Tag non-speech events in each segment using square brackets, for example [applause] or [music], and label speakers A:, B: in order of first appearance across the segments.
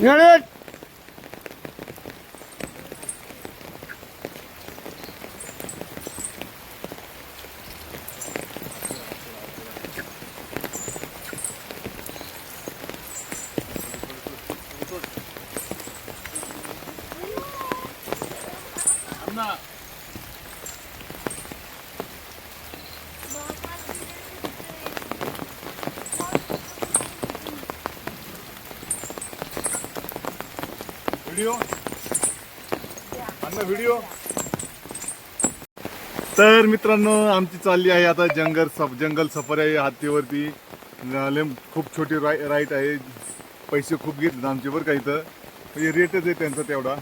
A: や
B: れ。あんな video तर मित्रांनो आमची चालली आहे आता जंगल सफ जंगल सफारी आहे हत्तीवरती. खूप छोटी राय राईट आहे. पैसे खूप घेतले आमचे बरं का इथं. म्हणजे रेटच आहे त्यांचा तेवढा.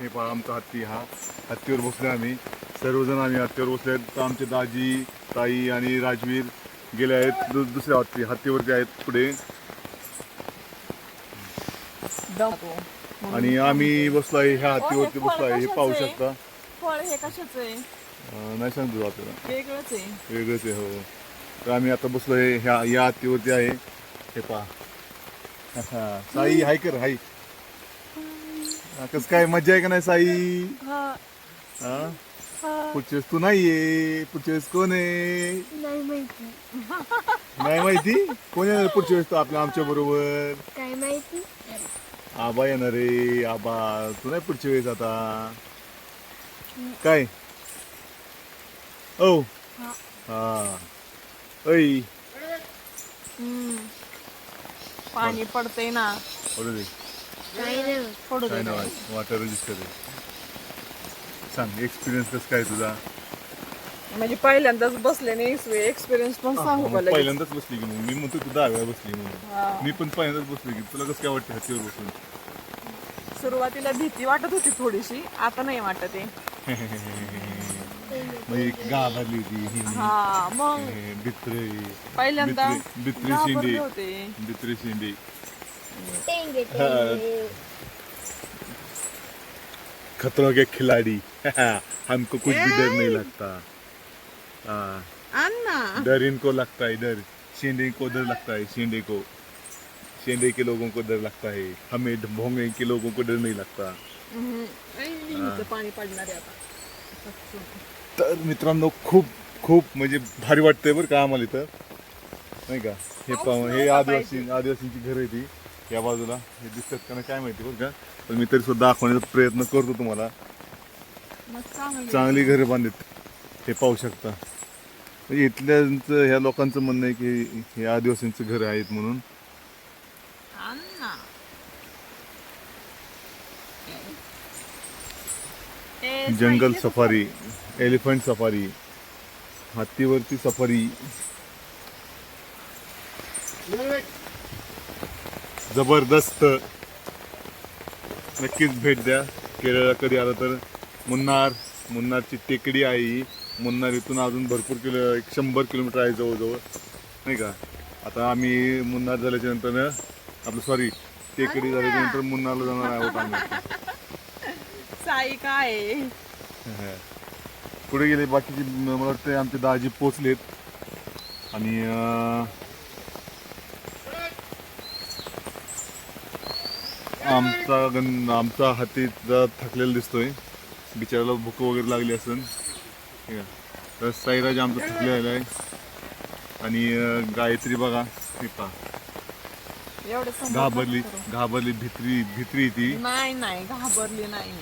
B: हे पहा आमचा हत्ती हा. हत्तीवर बसले आम्ही. सर्वजण आम्ही हत्तीवर बसले आहेत तर आमचे दाजी ताई आणि राजवीर गेले आहेत. दु- दुसऱ्या हत्ती हत्तीवरती आहेत पुढे. आणि आम्ही बसलो आहे ह्या हत्तीवरती बसलो आहे हे पाहू शकता.
C: फळ हे कशाच आहे?
B: अं, नाही सांगतो आपल्याला.
C: वेगळंच आहे.
B: वेगळंच आहे हो. तर आम्ही आता बसलो आहे ह्या या हत्तीवरती आहे. हे पहा. हा, साई हाय कर हाय. हा, कसं काय मजा आहे का नाही साई?
C: हा.
B: हा?
C: हा.
B: पुढच्या वेळेस तू नाहीये. पुढच्या वेळेस कोण आहे?
D: नाही माहिती.
B: नाही माहिती? कोण येणार पुढच्या वेळेस तो आपल्या आमच्या बरोबर?
D: काय माहिती.
B: आबा येणार रे आबा. तू नाही पुढच्या वेळेस आता? काय? ओ हा. ऐ.
C: पाणी पडतंय ना.
B: पडू दे.
D: काय नाही
C: पडू
B: काय
C: दे
B: नाव आहे? वॉटर रजिस्टर आहे सांग एक्सपिरियन्स कसं काय तुझा?
C: म्हणजे पहिल्यांदाच बसले नाही एक्सपिरियन्स पण सांगू लगेच?
B: पहिल्यांदाच बसली की मग? मी म्हणतो तू दहा वेळा बसली म्हणून.
C: हा.
B: मी पण पहिल्यांदाच बसली की तुला कसं काय वाटतं हत्तीवर बसून?
C: सुरुवातीला भीती वाटत होती थोडीशी आता नाही वाटत आहे.
B: म्हणजे घाबरली होती ही
C: हा मग
B: बित्रे
C: पहिल्यांदा
B: बित्रे बित्रे
C: घाबरले
B: शिंदे
C: होते.
B: बित्रे शिंदे
D: टेंगे
B: हा. खतरों के खिलाड़ी. [laughs] हमको कुछ भी डर नहीं लगता.
C: अन्ना
B: डर इनको लगता है डर शेंडे को डर लगता है शेंडे को शेंडे के लोगों को डर लगता है हमें भोंगे के लोगों को डर नहीं लगता.
C: पाणी पडणार आहे आता.
B: तर मित्रांनो खूप खूप म्हणजे भारी वाटतंय बरं का आम्हाला इथं. नाही का? हे पाहून हे आदिवासी आदिवासींची घरं आहे ती. या बाजूला हे दिसतात का नाही काय माहिती बरं का? पण मी तरी सुद्धा दाखवण्याचा प्रयत्न करतो तुम्हाला.
C: मग चांगली.
B: चांगली घरं बांधलीत. हे पाहू शकता. म्हणजे इथल्यांचं ह्या लोकांचं म्हणणं आहे की हे आदिवासींचं घरं आहेत म्हणून. जंगल सफारी एलिफंट सफारी हत्तीवरती सफारी. जबरदस्त. नक्कीच भेट द्या. केरळला कधी आलं तर. मुन्नार मुन्नारची टेकडी आहे मुन्नार इथून अजून भरपूर किलो एक शंभर किलोमीटर आहे जवळजवळ. नाही का? आता आम्ही मुन्नार झाल्याच्यानंतर आपलं सॉरी टेकडी झाल्याच्यानंतर मुन्नारला जाणार आहोत आम्ही.
C: साई काय? [laughs]
B: पुढे गेले बाकीचे मला वाटतं आमचे दाजी पोचलेत आणि आमचा गण आमचा हाती जरा थकलेला दिसतोय. बिचाराला भूक वगैरे लागली असेल ठीक आहे. तर साईराज आमचा थकलेला आहे. आणि गायत्री बघा ती पहा घाबरली. घाबरली भित्री भित्री ती.
C: नाही नाही घाबरली नाही.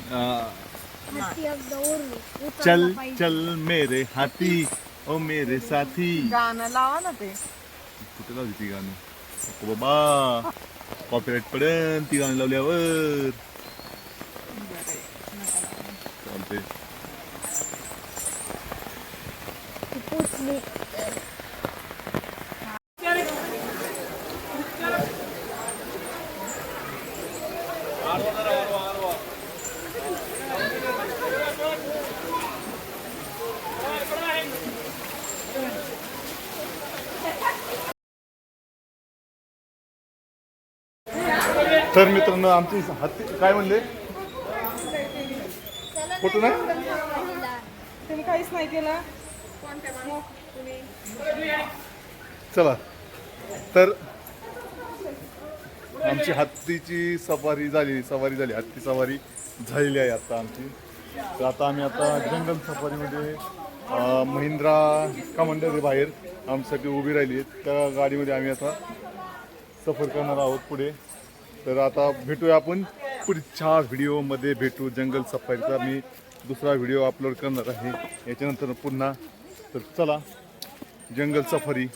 B: चल. चल मेरे हाथी ओ मेरे साथी.
C: गाणं लावा ना ते.
B: कुठे लावली ती गाणं? बाबा कॉपीराईट पडेल ती गाणं लावल्यावर. चालते
D: ती पोचली.
B: तर मित्रांनो आमची हत्ती काय म्हणले फोटो नाही
C: तुम्ही काहीच नाही केलं
B: चला. तर आमची हत्तीची सफारी झाली सवारी झाली. हत्ती सवारी झालेली आहे आता आमची. तर आता आम्ही आता जंगल सफारीमध्ये महिंद्रा कमांडर बाहेर आमच्यासाठी उभी राहिली आहे त्या गाडीमध्ये आम्ही आता सफर करणार आहोत पुढे. तर आता भेटूया आपण. पुढच्या व्हिडिओमध्ये भेटू. जंगल सफारीचा मी दुसरा व्हिडिओ अपलोड करणार आहे. याच्यानंतर पुन्हा तर चला जंगल सफारी.